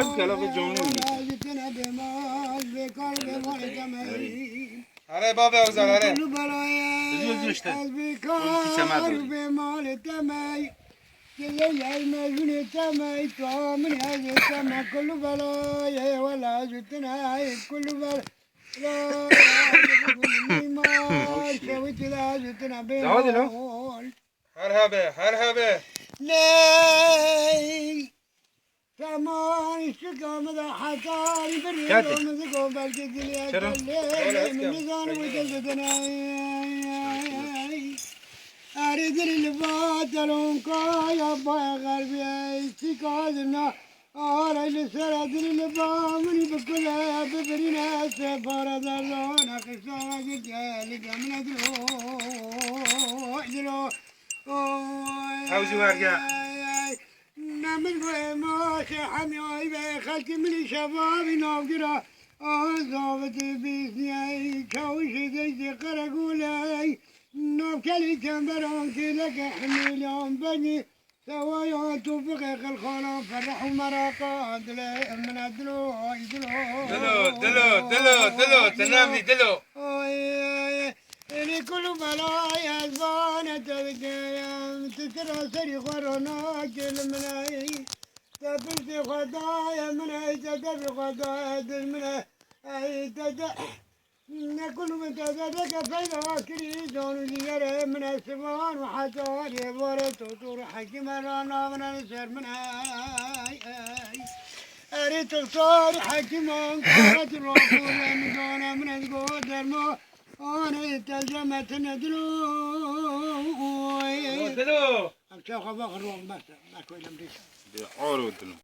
Her kalabı canlı Hare baba uzar hare. Üzüldü işte. Onu kisemez oldu. Geleyler mecnun etemey, tuhamın haz eteme, kullu belaya ve la zütüne hay, kullu belaya. الشقام ذا حصاري كاتب. بريد ومزقوا بالجد شنو؟ ولا الليل من. نزان وجلدنا أريد الباطلون كايا بايا قلبي استيقاظنا أرى لسرد البامن بكل ببرنا سفر ذلون قصة جدال من أدلو أدلو How's your work, yeah? نعمل ماشي حمي ويبي خلتي من شباب نوقرا أصابت بيسني كوش ديسي قرقولي نوكلي كمبرون لك حميل يوم بني سوايا توفق الخلا فرح ومراقات من الدلو دلو. دلو دلو دلو تنامي دلو. إلي كل بلايا زبانة تذكر تترى سري خرونا كل تبلتي خدايا من أي تدبر خدايا دل من أي تدبر كل من تدبك فينا كري دون زيارة من السمان وحتى يبورت وطور حكيم رانا من السر من أي أي. أريد صار حكيمان كانت الرسول من دون من القدر ما أنا ترجمة ندلو. دلو أمشي خبر روح بس ما كل أمريكا Ağır oldun.